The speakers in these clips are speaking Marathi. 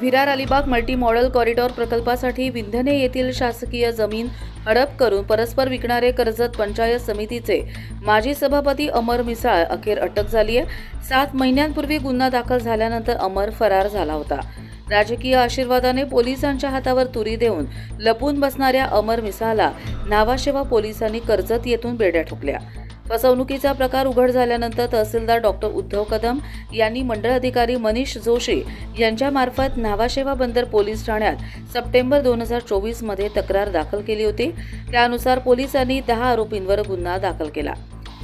Virar Alibag multi modal corridor प्रकल्पासाठी विंधने येथील शासकीय जमीन हडप करून परस्पर विकणारे कर्जत पंचायत समितीचे माजी सभापती अमर मिसाळ अखेर अटक झाली आहे सात महिन्यांपूर्वी गुन्हा दाखल झाल्यानंतर अमर फरार झाला होता. राजकीय आशीर्वादाने पोलिसांच्या हातावर तुरी देऊन लपून बसणाऱ्या अमर मिसाला नावाशेवा पोलिसांनी कर्जत येथून बेड्या ठोकल्या. फसवणुकीचा प्रकार उघड झाल्यानंतर तहसीलदार डॉक्टर उद्धव कदम यांनी मंडळ अधिकारी मनीष जोशी यांच्यामार्फत नावाशेवा बंदर पोलीस ठाण्यात सप्टेंबर दोन हजार चोवीसमध्ये तक्रार दाखल केली होती. त्यानुसार पोलिसांनी दहा आरोपींवर गुन्हा दाखल केला.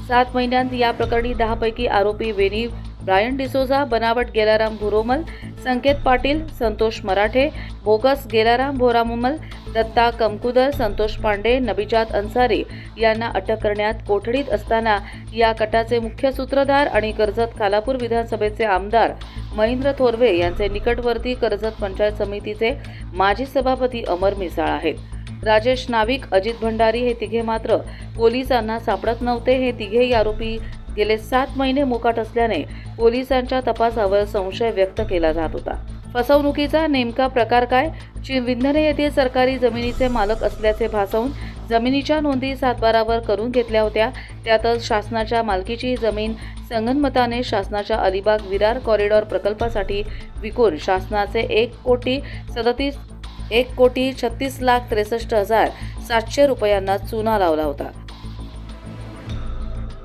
सात महिन्यांत या प्रकरणी दहापैकी आरोपी वेनी ब्रायन डिसोझा बनावट गेलाराम भुरोमल संकेत पाटील संतोष मराठे बोगस गेलाराम भोरामुमल दत्ता कमकुदर संतोष पांडे नबिजात अन्सारी यांना अटक करण्यात कोठडीत असताना या कटाचे मुख्य सूत्रधार आणि कर्जत खालापूर विधानसभेचे आमदार महेंद्र थोरवे यांचे निकटवर्ती कर्जत पंचायत समितीचे माजी सभापती अमर मिसाळ आहेत. राजेश नाविक अजित भंडारी हे तिघे मात्र पोलिसांना सापडत नव्हते हे तिघेही आरोपी गेले सात महिने मुकाट असल्याने पोलिसांच्या तपासावर संशय व्यक्त केला जात होता. फसवणुकीचा नेमका प्रकार काय? चि- विंधने येथील सरकारी जमिनीचे मालक असल्याचे भासवून जमिनीच्या नोंदी सातबारावर करून घेतल्या होत्या. त्यातच शासनाच्या मालकीची जमीन संगनमताने शासनाच्या अलिबाग विरार कॉरिडॉर प्रकल्पासाठी विकून शासनाचे एक कोटी सदतीस एक कोटी छत्तीस लाख त्रेसष्ट हजार सातशे रुपयांना चुना लावला होता.